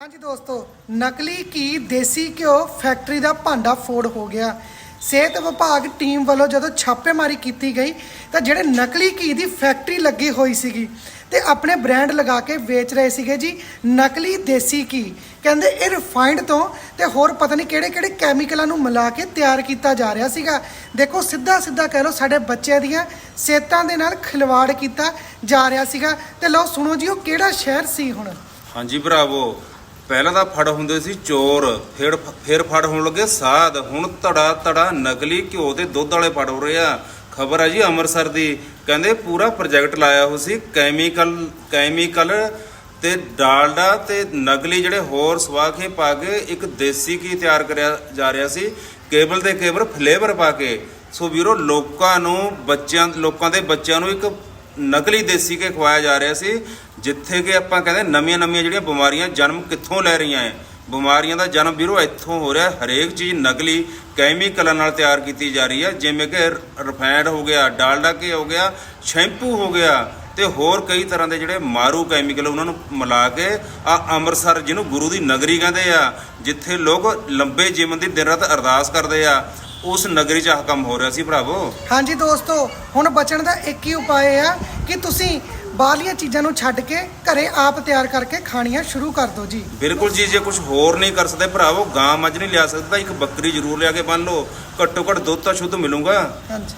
ਹਾਂਜੀ ਦੋਸਤੋ, ਨਕਲੀ ਘੀ ਦੇਸੀ ਘਿਓ ਫੈਕਟਰੀ ਦਾ ਭਾਂਡਾ ਫੋੜ ਹੋ ਗਿਆ। ਸਿਹਤ ਵਿਭਾਗ ਟੀਮ ਵੱਲੋਂ ਜਦੋਂ ਛਾਪੇਮਾਰੀ ਕੀਤੀ ਗਈ, ਤਾਂ ਜਿਹੜੇ ਨਕਲੀ ਘੀ ਦੀ ਫੈਕਟਰੀ ਲੱਗੀ ਹੋਈ ਸੀਗੀ ਤੇ ਆਪਣੇ ਬ੍ਰਾਂਡ ਲਗਾ ਕੇ ਵੇਚ ਰਹੇ ਸੀਗੇ ਜੀ, ਨਕਲੀ ਦੇਸੀ ਘੀ। ਕਹਿੰਦੇ ਇਹ ਰਿਫਾਈਨਡ ਤੋਂ ਤੇ ਹੋਰ ਪਤਾ ਨਹੀਂ ਕਿਹੜੇ ਕਿਹੜੇ ਕੈਮੀਕਲਾਂ ਨੂੰ ਮਿਲਾ ਕੇ ਤਿਆਰ ਕੀਤਾ ਜਾ ਰਿਹਾ ਸੀਗਾ। ਦੇਖੋ, ਸਿੱਧਾ ਸਿੱਧਾ ਕਹਿ ਲਓ, ਸਾਡੇ ਬੱਚਿਆਂ ਦੀਆਂ ਸਿਹਤਾਂ ਦੇ ਨਾਲ ਖਿਲਵਾੜ ਕੀਤਾ ਜਾ ਰਿਹਾ ਸੀਗਾ। ਤੇ ਲਓ, ਸੁਣੋ ਜੀ, ਉਹ ਕਿਹੜਾ ਸ਼ਹਿਰ ਸੀ ਹੁਣ? ਹਾਂਜੀ, ਭਰਾਵੋ ਪਹਿਲਾਂ ਤਾਂ ਫੜ ਹੁੰਦੇ ਸੀ ਚੋਰ, ਫਿਰ ਫਿਰ ਫੜ ਹੋਣ ਲੱਗੇ ਸਾਧ। ਹੁਣ ਧੜਾ ਧੜਾ ਨਕਲੀ ਘਿਓ ਦੇ ਦੁੱਧ ਵਾਲੇ ਫੜ ਹੋ ਰਹੇ ਆ। ਖਬਰ ਹੈ ਜੀ ਅੰਮ੍ਰਿਤਸਰ ਦੀ। ਕਹਿੰਦੇ ਪੂਰਾ ਪ੍ਰੋਜੈਕਟ ਲਾਇਆ ਹੋ ਸੀ, ਕੈਮੀਕਲ ਕੈਮੀਕਲ ਤੇ ਡਾਲਡਾ ਤੇ ਨਕਲੀ ਜਿਹੜੇ ਹੋਰ ਸਵਾਖੇ ਪਾ ਕੇ ਇੱਕ ਦੇਸੀ ਘੀ ਤਿਆਰ ਕਰਿਆ ਜਾ ਰਿਹਾ ਸੀ। ਕੇਬਲ ਤੇ ਕੇਵਲ ਫਲੇਵਰ ਪਾ ਕੇ। ਸੋ ਵੀਰੋ, ਲੋਕਾਂ ਨੂੰ ਬੱਚਿਆਂ, ਲੋਕਾਂ ਦੇ ਬੱਚਿਆਂ ਨੂੰ ਇੱਕ ਨਕਲੀ ਦੇਸੀ ਕੇ ਖਵਾਇਆ ਜਾ ਰਿਹਾ ਸੀ, ਜਿੱਥੇ ਕਿ ਆਪਾਂ ਕਹਿੰਦੇ ਨਵੀਆਂ ਨਵੀਆਂ ਜਿਹੜੀਆਂ ਬਿਮਾਰੀਆਂ ਜਨਮ ਕਿੱਥੋਂ ਲੈ ਰਹੀਆਂ ਐ। ਬਿਮਾਰੀਆਂ ਦਾ ਜਨਮ ਵੀਰੋ ਇੱਥੋਂ ਹੋ ਰਿਹਾ, ਹਰੇਕ ਚੀਜ਼ ਨਕਲੀ ਕੈਮੀਕਲਾਂ ਨਾਲ ਤਿਆਰ ਕੀਤੀ ਜਾ ਰਹੀ ਹੈ ਜਿਵੇਂ ਕਿ ਰਿਫਾਈਨਡ ਹੋ ਗਿਆ, ਡਾਲਡਾ ਘੀ ਹੋ ਗਿਆ, ਸ਼ੈਂਪੂ ਹੋ ਗਿਆ ਤੇ ਹੋਰ ਕਈ ਤਰ੍ਹਾਂ ਦੇ ਜਿਹੜੇ ਮਾਰੂ ਕੈਮੀਕਲ ਉਹਨਾਂ ਨੂੰ ਮਿਲਾ ਕੇ ਆ ਅੰਮ੍ਰਿਤਸਰ ਜਿਹਨੂੰ ਗੁਰੂ ਦੀ ਨਗਰੀ ਕਹਿੰਦੇ ਆ, ਜਿੱਥੇ ਲੋਕ ਲੰਬੇ ਜੀਵਨ ਦੀ ਦਿਨ ਰਾਤ ਅਰਦਾਸ ਕਰਦੇ ਆ ਉਸ ਨਗਰੀ 'ਚ ਆਹ ਕੰਮ ਹੋ ਰਿਹਾ ਸੀ ਭਰਾਵੋ। ਹਾਂਜੀ ਦੋਸਤੋ ਹੁਣ ਬਚਣ ਦਾ ਇੱਕ ਹੀ ਉਪਾਅ ਆ ਕਿ ਤੁਸੀਂ ਬਾਹਰਲੀਆਂ ਚੀਜ਼ਾਂ ਨੂੰ ਛੱਡ ਕੇ ਘਰੇ ਆਪ ਤਿਆਰ ਕਰਕੇ ਖਾਣੀਆਂ ਸ਼ੁਰੂ ਕਰ ਦਿਓ ਜੀ। ਬਿਲਕੁਲ ਜੀ ਜੇ ਕੁਝ ਹੋਰ ਨਹੀਂ ਕਰ ਸਕਦੇ ਭਰਾਵੋ ਗਾਂ ਮੱਝ ਨਹੀਂ ਲਿਆ ਸਕਦੇ ਇੱਕ ਬੱਕਰੀ ਜ਼ਰੂਰ ਲਿਆ ਕੇ ਬੰਨ ਲਓ। ਘੱਟੋ ਘੱਟ ਦੁੱਧ ਤਾਂ ਸ਼ੁੱਧ ਮਿਲੂਗਾ। ਹਾਂਜੀ।